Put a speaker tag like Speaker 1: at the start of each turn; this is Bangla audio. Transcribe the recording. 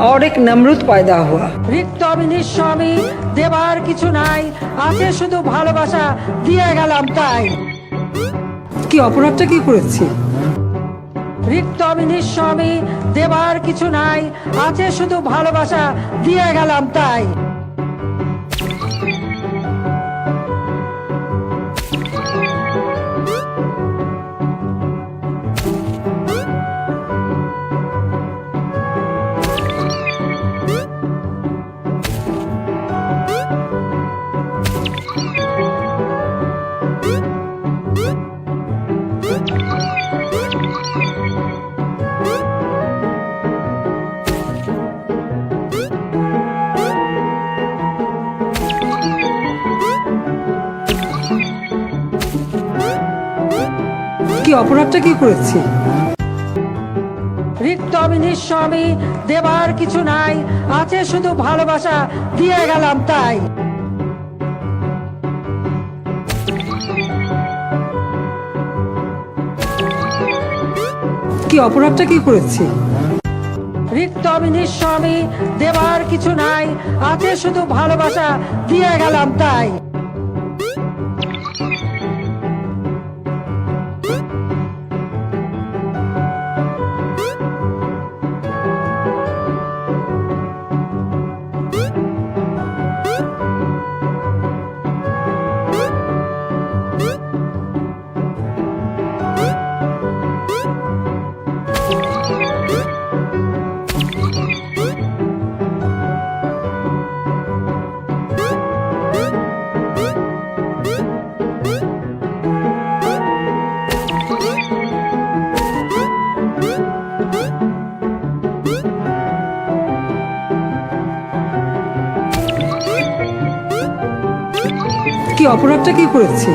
Speaker 1: और एक नमरूद पैदा हुआ
Speaker 2: রিক্ত আমি নিঃস্ব আমি দেবার কিছু নাই আছে শুধু ভালোবাসা দিয়ে গেলাম তাই
Speaker 1: কি অপরাধটা কি করেছি
Speaker 2: রিক্ত আমি নিঃস্ব আমি দেবার কিছু নাই আছে শুধু ভালোবাসা দিয়ে গেলাম তাই
Speaker 1: কি অপরাধটা কি করেছি?
Speaker 2: রিক্ত আমি নিঃস্ব আমি দেবার কিছু নাই, আছে শুধু ভালোবাসা, দিয়ে গেলাম তাই।
Speaker 1: কি অপরাধটা কি করেছি?
Speaker 2: রিক্ত আমি নিঃস্ব আমি দেবার কিছু নাই আছে শুধু ভালোবাসা, দিয়ে গেলাম তাই।
Speaker 1: অপরাধটা কি করেছি?